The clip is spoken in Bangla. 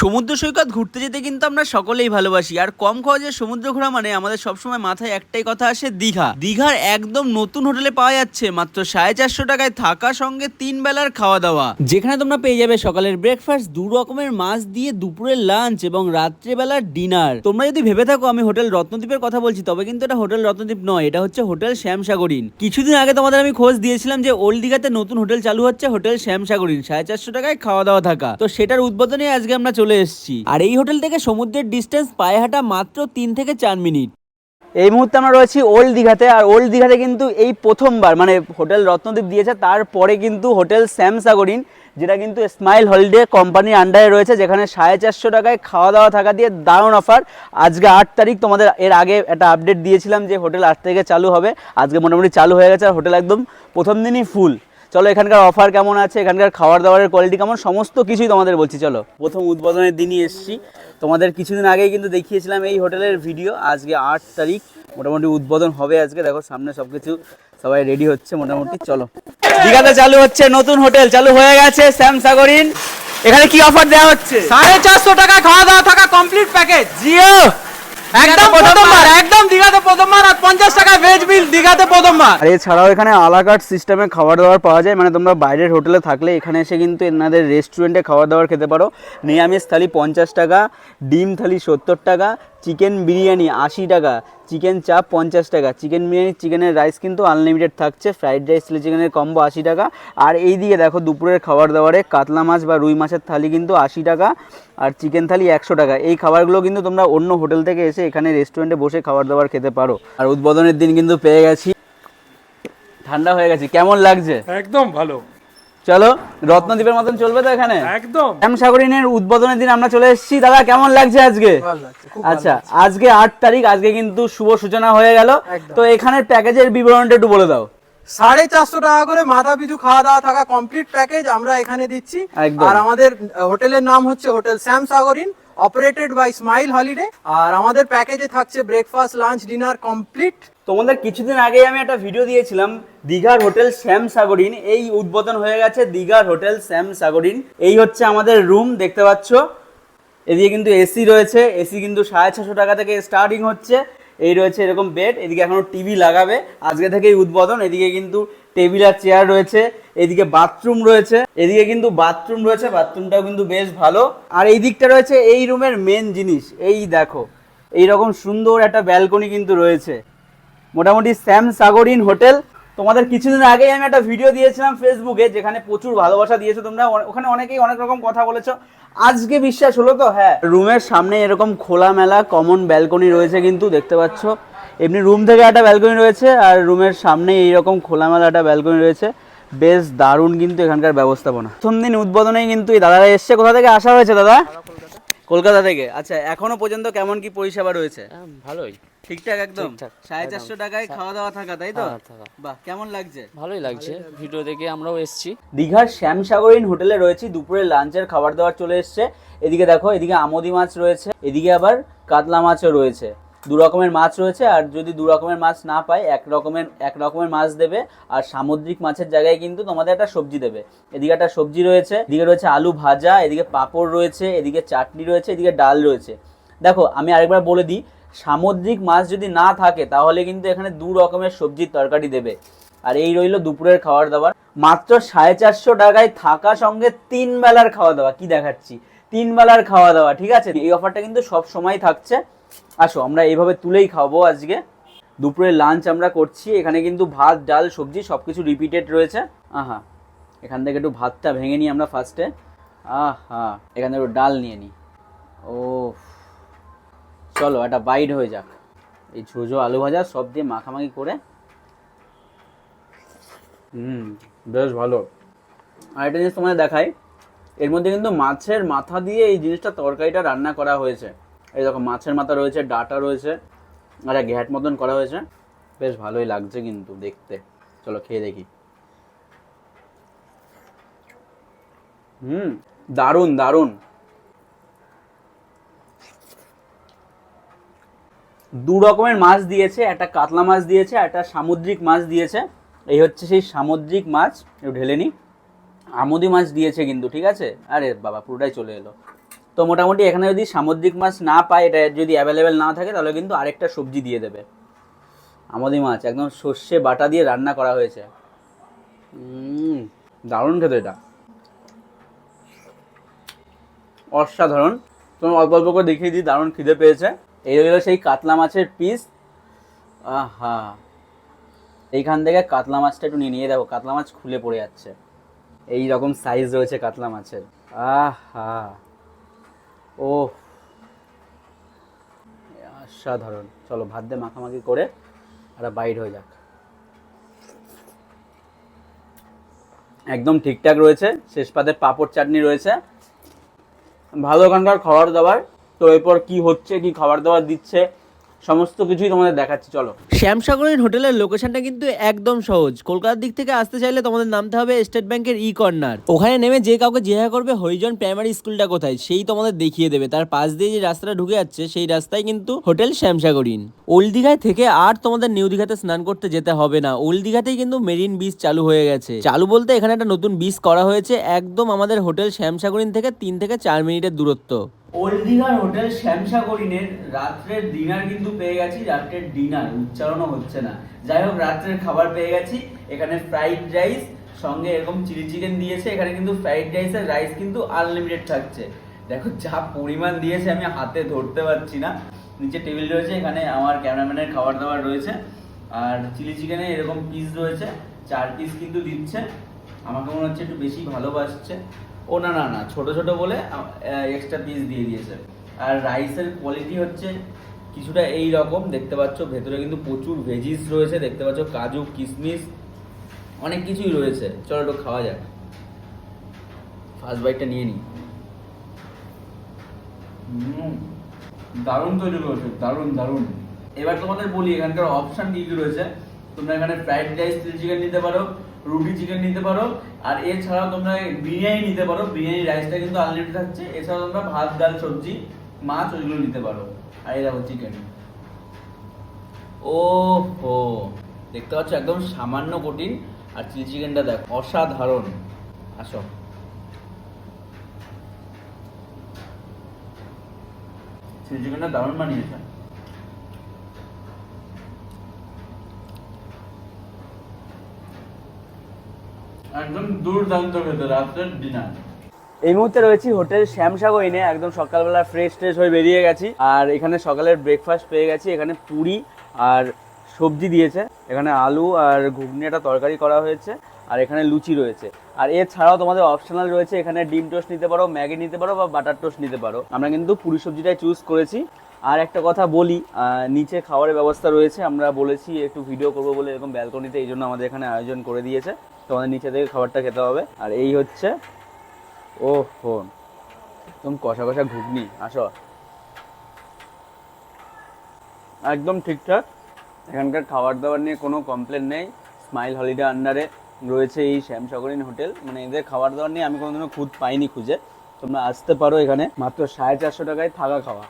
সমুদ্র সৈকত ঘুরতে যেতে কিন্তু আমরা সকলেই ভালোবাসি। আর কম খরচে সমুদ্র ঘোরা মানে আমাদের সবসময় মাথায় একটাই কথা আসে দীঘা। দীঘার একদম নতুন হোটেলে পাওয়া যাচ্ছে মাত্র সাড়ে চারশো টাকায় থাকা সঙ্গে তিন বেলার খাওয়া দাওয়া যেখানে তোমরা পেয়ে যাবে সকালের ব্রেকফাস্ট দু রকমের মাছ দিয়ে দুপুরের লাঞ্চ এবং রাত্রেবেলার ডিনার তোমরা যদি ভেবে থাকো আমি হোটেল রত্নদ্বীপের কথা বলছি, তবে কিন্তু এটা হোটেল রত্নদ্বীপ নয়, এটা হচ্ছে হোটেল শ্যামসাগরিন। কিছুদিন আগে তোমাদের আমি খোঁজ দিয়েছিলাম যে ওল্ড দীঘাতে নতুন হোটেল চালু হচ্ছে হোটেল শ্যামসাগরিন, সাড়ে চারশো টাকায় খাওয়া দাওয়া থাকা। তো সেটার উদ্বোধনে আজকে আমরা চলে এসেছি। আর এই হোটেল থেকে সমুদ্রের ডিস্টেন্স পায়ে হাঁটা মাত্র তিন থেকে চার মিনিট। এই মুহূর্তে আমরা রয়েছি ওল্ড দীঘাতে, আর ওল্ড দীঘাতে কিন্তু এই প্রথমবার মানে হোটেল রত্নদ্বীপ দিয়েছে, তারপরে কিন্তু হোটেল শ্যামসাগরিন যেটা কিন্তু স্মাইল হলিডে কোম্পানির আন্ডারে রয়েছে, যেখানে সাড়ে চারশো টাকায় খাওয়া দাওয়া থাকা দিয়ে দারুণ অফার আজকে আট তারিখ, তোমাদের এর আগে একটা আপডেট দিয়েছিলাম যে হোটেল আট তারিখে চালু হবে। আজকে মোটামুটি চালু হয়ে গেছে, আর হোটেল একদম প্রথম দিনই ফুল চলো এখানকার অফার কেমন আছে? এখানকার খাবার দাবারের কোয়ালিটি কেমন? সমস্ত কিছুই তোমাদের বলছি চলো। প্রথম উদ্বোধনের দিনই এসেছি। তোমাদের কিছুদিন আগেই কিন্তু দেখিয়েছিলাম এই হোটেলের ভিডিও আজকে আট তারিখ মোটামুটি উদ্বোধন হবে আজকে। দেখো সামনে সব কিছু সবাই রেডি হচ্ছে মোটামুটি চলো। দীঘাতে চালু হচ্ছে নতুন হোটেল চালু হয়ে গেছে শ্যামসাগরিন এখানে কি অফার দেওয়া হচ্ছে? সাড়ে চারশো টাকা খাওয়া দাওয়া থাকা কমপ্লিট প্যাকেজ জিও! একদম প্রথমবার একদম দীঘাতে প্রথমবার আর পঞ্চাশ টাকায় ভেজ বিল দীঘাতে প্রথমবার আর এছাড়াও এখানে আলাকাট সিস্টেমে খাবার দাবার পাওয়া যায়। মানে তোমরা বাইরের হোটেলে থাকলে এখানে এসে কিন্তু এনাদের রেস্টুরেন্টে খাবার দাবার খেতে পারো। নিরামিষ থালি পঞ্চাশ টাকা, ডিম থালি সত্তর টাকা চিকেন বিরিয়ানি আশি টাকা, চিকেন চাপ পঞ্চাশ টাকা। চিকেন বিরিয়ানি, চিকেনের রাইস কিন্তু আনলিমিটেড থাকছে ফ্রাইড রাইস চিলি চিকেনের কম্বো আশি টাকা। আর এই দিকে দেখো দুপুরের খাবার দাবারে কাতলা মাছ বা রুই মাছের থালি কিন্তু আশি টাকা, আর চিকেন থালি একশো টাকা। এই খাবারগুলো কিন্তু তোমরা অন্য হোটেল থেকে এসে এখানে রেস্টুরেন্টে বসে খাবার দাবার খেতে পারো। আর উদ্বোধনের দিন কিন্তু পেয়ে গেছি। ঠান্ডা হয়ে গেছে, কেমন লাগছে? একদম ভালো। চলো রত্নদ্বীপের মতন চলবে তো এখানে? একদম। শ্যামসাগরিনের উদ্বোধনের দিন আমরা চলে এসেছি। দাদা কেমন লাগছে আজকে? আচ্ছা আজকে আট তারিখ আজকে কিন্তু শুভ সূচনা হয়ে গেল। তো এখানের প্যাকেজের বিবরণটা একটু বলে দাও। সাড়ে চারশো টাকা করে মাথা পিছু খাওয়া দাওয়া থাকা কমপ্লিট প্যাকেজ আমরা এখানে দিচ্ছি। আর আমাদের হোটেলের নাম হচ্ছে হোটেল শ্যাম সাগরিন অপারেটেড বাই স্মাইল হলিডে আর আমাদের প্যাকেজে থাকছে ব্রেকফাস্ট লাঞ্চ ডিনার কমপ্লিট তোমাদের কিছুদিন আগেই আমি একটা ভিডিও দিয়েছিলাম, দীঘার হোটেল শ্যাম সাগরিন। এই উদ্বোধন হয়ে গেছে দীঘার হোটেল শ্যাম সাগরিন। এই হচ্ছে আমাদের রুম দেখতে পাচ্ছ? এদিকে কিন্তু এসি রয়েছে এসি কিন্তু সাড়ে ছশো টাকা থেকে স্টার্টিং হচ্ছে। এই রয়েছে এরকম বেড এদিকে এখনও টিভি লাগাবে। আজকে থেকেই উদ্বোধন, এদিকে কিন্তু টেবিল আর চেয়ার রয়েছে, এদিকে বাথরুম রয়েছে, এদিকে কিন্তু বাথরুম রয়েছে বাথরুমটাও কিন্তু বেশ ভালো। আর এই দিকটা রয়েছে এই রুমের মেন জিনিস, এই দেখো এই রকম সুন্দর একটা ব্যালকনি কিন্তু রয়েছে। মোটামুটি শ্যাম সাগরিন হোটেল। তোমাদের কিছুদিন আগেই আমি একটা ভিডিও দিয়েছিলাম ফেসবুকে যেখানে প্রচুর ভালোবাসা দিয়েছ তোমরা। ওখানে অনেকেই অনেক রকম কথা বলেছ। আজকে বিশ্বাস হলো তো? হ্যাঁ। রুমের সামনে এরকম খোলামেলা কমন ব্যালকনি রয়েছে কিন্তু, দেখতে পাচ্ছ। এমনি রুম থেকে একটা ব্যালকনি রয়েছে, আর রুমের সামনে এইরকম খোলামেলা একটা ব্যালকনি রয়েছে। বেশ দারুণ কিন্তু এখানকার ব্যবস্থাপনা। প্রথম দিন উদ্বোধনেই কিন্তু এই দাদারা এসছে। কোথা থেকে আসা হয়েছে দাদা? কলকাতা থেকে। আচ্ছা এখনও পর্যন্ত কেমন কি পরিষেবা রয়েছে? ভালোই। ঠিকঠাক একদম? সাড়ে চারশো টাকায় খাওয়া দাওয়া থাকা তাই তো? হ্যাঁ, বাহ কেমন লাগছে? ভালোই লাগছে। ভিডিও দেখে আমরাও এসেছি। দীঘার শ্যামসাগরিন হোটেলে রয়েছি দুপুরে লাঞ্চের খাবার দাবার চলে এসছে। এদিকে দেখো এদিকে আমদি মাছ রয়েছে এদিকে আবার কাতলা মাছও রয়েছে। দু রকমের মাছ রয়েছে, আর যদি দু রকমের মাছ না পায়, এক রকমের এক রকমের মাছ দেবে, আর সামুদ্রিক মাছের জায়গায় কিন্তু তোমাদের একটা সবজি দেবে। এদিকে একটা সবজি রয়েছে, এদিকে রয়েছে আলু ভাজা, এদিকে পাঁপড় রয়েছে, এদিকে চাটনি রয়েছে, এদিকে ডাল রয়েছে। দেখো, আমি আরেকবার বলে দিই, সামুদ্রিক মাছ যদি না থাকে, তাহলে কিন্তু এখানে দু রকমের সবজির তরকারি দেবে। আর এই রইল দুপুরের খাবার দাবার মাত্র সাড়ে চারশো টাকায় থাকা সঙ্গে তিন বেলার খাওয়া দাওয়া, কি দেখাচ্ছি? তিন বেলার খাওয়া দাওয়া, ঠিক আছে? এই অফারটা কিন্তু সব সময় থাকছে। আসো, আমরা এইভাবে তুলেই খাব আজকে। দুপুরে লাঞ্চ আমরা করছি, এখানে কিন্তু ভাত, ডাল, সবজি সব কিছু রিপিটেড রয়েছে। আহা, এখান থেকে একটু ভাতটা ভেঙে নিই আমরা ফার্স্টে আহা, এখান থেকে ডাল নিয়ে নিই। ও চলো, একটা বাইট হয়ে যাক। এই ঝোঝো আলু ভাজা সব দিয়ে মাখামাখি করে। হুম, বেশ ভালো। আর একটা জিনিস তোমাদের দেখাই, এর মধ্যে কিন্তু মাছের মাথা দিয়ে এই জিনিসটা তরকারিটা রান্না করা হয়েছে। এই দেখো, মাছের মাথা রয়েছে, ডাটা রয়েছে, আর ঘ্যাট মতন করা হয়েছে। বেশ ভালোই লাগছে কিন্তু দেখতে। চলো খেয়ে দেখি। হুম, দারুণ দারুণ। দু রকমের মাছ দিয়েছে, একটা কাতলা মাছ দিয়েছে একটা সামুদ্রিক মাছ দিয়েছে। এই হচ্ছে সেই সামুদ্রিক মাছ ঢেলে নি। আমুদি মাছ দিয়েছে কিন্তু, ঠিক আছে? আরে বাবা, পুরোটাই চলে এলো। তো মোটামুটি এখানে যদি সামুদ্রিক মাছ না পায়, এটা যদি অ্যাভেলেবেল না থাকে, তাহলে কিন্তু আরেকটা সবজি দিয়ে দেবে। আমাদের মাছ, একদম সর্ষে বাটা দিয়ে রান্না করা হয়েছে। দারুণ খেতে এটা। অসাধারণ। তোমার অল্প অল্প করে দেখিয়ে দিই, দারুণ খিদে পেয়েছে। এই হলো সেই কাতলা মাছের পিস আহা। এইখান থেকে কাতলা মাছটা একটু নিয়ে নিয়ে দেখো, কাতলা মাছ খুলে পড়ে যাচ্ছে। এই রকম সাইজ রয়েছে কাতলা মাছের। আহা। ও অসাধারণ। চলো ভাত দিয়ে মাখামাখি করে আর বাইর হয়ে যাক। একদম ঠিকঠাক রয়েছে। শেষ পাতে পাঁপড় চাটনি রয়েছে। ভালো ওখানকার খাবার দাবার। তো এরপর কি হচ্ছে, কি খাবার দাবার দিচ্ছে সমস্ত কিছুই তোমাদের দেখাচ্ছি, চলো। শ্যামসাগরের হোটেলের লোকেশনটা কিন্তু একদম সহজ। কলকাতার দিক থেকে আসতে চাইলে তোমাদের নামতে হবে স্টেট ব্যাংকের ই কর্নার। ওখানে নেমে যে কাউকে জিজ্ঞাসা করবে, হরিজন প্রাইমারি স্কুলটা কোথায়? সেই তোমাদের দেখিয়ে দেবে। তার পাশ দিয়ে যে রাস্তাটা ঢুকে যাচ্ছে, সেই রাস্তায় কিন্তু হোটেল শ্যামসাগরিন। ওল্ড দীঘায় থেকে আর তোমাদের নিউ দীঘাতে স্নান করতে যেতে হবে না। ওল্ড দীঘাতেই কিন্তু মেরিন বিচ চালু হয়ে গেছে। চালু বলতে এখানে একটা নতুন বিচ করা হয়েছে, একদম আমাদের হোটেল শ্যামসাগরিন থেকে তিন থেকে চার মিনিটের দূরত্ব। ওল্ড দীঘার হোটেল শ্যামসাগরিনের রাত্রের ডিনার কিন্তু পেয়ে গেছি, রাত্রের ডিনার উচ্চারণও হচ্ছে না। যাই হোক, রাত্রের খাবার পেয়ে গেছি, এখানে ফ্রাইড রাইস সঙ্গে এরকম চিলি চিকেন দিয়েছে, এখানে কিন্তু ফ্রাইড রাইসের রাইস কিন্তু আনলিমিটেড থাকছে। দেখো, যা পরিমাণ দিয়েছে আমি হাতে ধরতে পারছি না। নিচে টেবিল রয়েছে, এখানে আমার ক্যামেরাম্যানের খাবার দাবার রয়েছে, আর চিলি চিকেনে এরকম পিস রয়েছে, চার পিস কিন্তু দিচ্ছে। আমাকে মনে হচ্ছে একটু বেশি ভালোবাসছে। ও, না না না, ছোট ছোট বলে এক্সট্রা পিস দিয়ে দিয়েছে। আর রাইসের কোয়ালিটি হচ্ছে কিছুটা এই রকম দেখতে পাচ্ছ ভেতরে কিন্তু প্রচুর ভেজিস রয়েছে, দেখতে পাচ্ছ কাজু কিশমিশ অনেক কিছুই রয়েছে। চলো একটু খাওয়া যাক। ফার্স্ট বাইটটা নিয়ে নিই। দারুণ তৈরি করেছে, দারুণ দারুণ। এবার তোমাদের বলি, এখানকার অপশন কি কি রয়েছে? তোমরা এখানে ফ্রাইড রাইস চিলি চিকেন নিতে পারো। রুটি চিকেন নিতে পারো। আর এছাড়াও তোমরা বিরিয়ানি নিতে পারো। বিরিয়ানি রাইসটা কিন্তু আনলিমিটেড থাকছে। এছাড়াও তোমরা ভাত, ডাল, সবজি, মাছ ওইগুলো নিতে পারো। আর এই দেখো চিকেন ও হো দেখতে পাচ্ছ একদম সামান্য কঠিন। আর চিলি চিকেনটা দেখ, অসাধারণ। আসো। চিলি চিকেনটা দারুণ বানিয়েছে। একদম দুর্দান্ত ডিনার এই মুহূর্তে রয়েছি হোটেল শ্যামসাগর ইনে একদম সকালবেলা ফ্রেশ ট্রেশ হয়ে বেরিয়ে গেছি। আর এখানে সকালের ব্রেকফাস্ট পেয়ে গেছি, এখানে পুরি আর সবজি দিয়েছে। এখানে আলু আর ঘুগনি একটা তরকারি করা হয়েছে, আর এখানে লুচি রয়েছে। আর এছাড়াও তোমাদের অপশনাল রয়েছে, এখানে ডিম টোস্ট নিতে পারো, ম্যাগি নিতে পারো বা বাটার টোস্ট নিতে পারো। আমরা কিন্তু পুরি সবজিটাই চুজ করেছি। আর একটা কথা বলি নিচে খাবারের ব্যবস্থা রয়েছে, আমরা বলেছি একটু ভিডিও করব বলে এরকম ব্যালকনিতে এই জন্য আমাদের এখানে আয়োজন করে দিয়েছে। তোমাদের নিচে থেকে খাবারটা খেতে হবে। আর এই হচ্ছে ও হো একদম কষা কষা ঘুগনি, আসো। একদম ঠিকঠাক। এখানকার খাবার দাবার নিয়ে কোনো কমপ্লেন নেই। স্মাইল হলিডে আন্ডারে রয়েছে এই শ্যামসাগরিন হোটেল। মানে এদের খাবার দাবার নিয়ে আমি কোনোদিনও খুদ পাইনি খুঁজে। তোমরা আসতে পারো এখানে। মাত্র সাড়ে চারশো টাকায় থাকা খাওয়া